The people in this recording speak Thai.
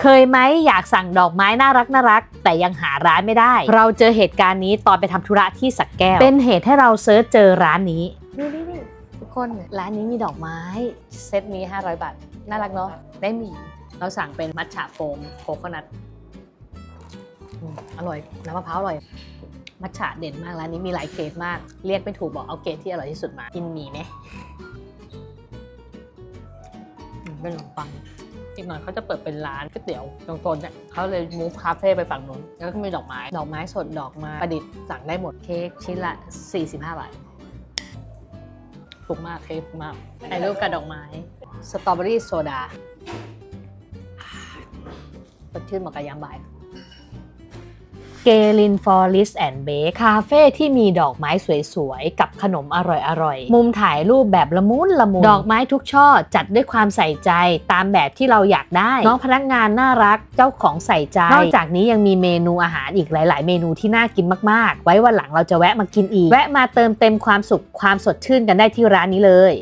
เคยไหมอยากสั่งดอกไม้น่ารักน่ารัก แต่ยังหาร้านไม่ได้ เราเจอเหตุการณ์นี้ตอนไปทำธุระที่สักแก้ว เป็นเหตุให้เราเซิร์ชเจอร้านนี้นี่นี่นี่ทุกคนร้านนี้มีดอกไม้ เซตนี้ 500 บาท น่ารักเนาะได้หมี เราสั่งเป็นมัทฉะโฟมโคโคนัทอืมอร่อยน้ำมะพร้าวอร่อย มัทฉะเด่นมากร้านนี้มีหลายเกรดมาก เรียกไม่ถูกบอกเอาเกรดที่อร่อยที่สุดมากินหมี่ไหมอืมเป็นขนมปัง อีกหน่อยเขาจะเปิดเป็นร้านก๋วยเตี๋ยวตรงโซนเนี่ยเขาเลยมูฟคาเฟ่ไปฝั่งนู้นแล้วก็มีดอกไม้ดอกไม้สดดอกไม้ประดิษฐ์สั่งได้หมดเค้กชิ้นละ 45บาทถูกมากเค้กถูกมากถ่ายรูปกับดอกไม้สตรอเบอรี่โซดาสดชื่นเหมาะกับยามบ่าย กลินฟอริสแอนด์เบคคาเฟ่ที่มีดอกไม้สวยๆ กับขนมอร่อยๆ มุมถ่ายรูปแบบละมุนละมุน ดอกไม้ทุกช่อจัดด้วยความใส่ใจตามแบบที่เราอยากได้ น้องพนักงานน่ารักเจ้าของใส่ใจ นอกจากนี้ยังมีเมนูอาหารอีกหลาย ๆ เมนูที่น่ากินมากๆ ไว้วันหลังเราจะแวะมากินอีก แวะมาเติมเต็มความสุขความสดชื่นกันได้ที่ร้านนี้เลย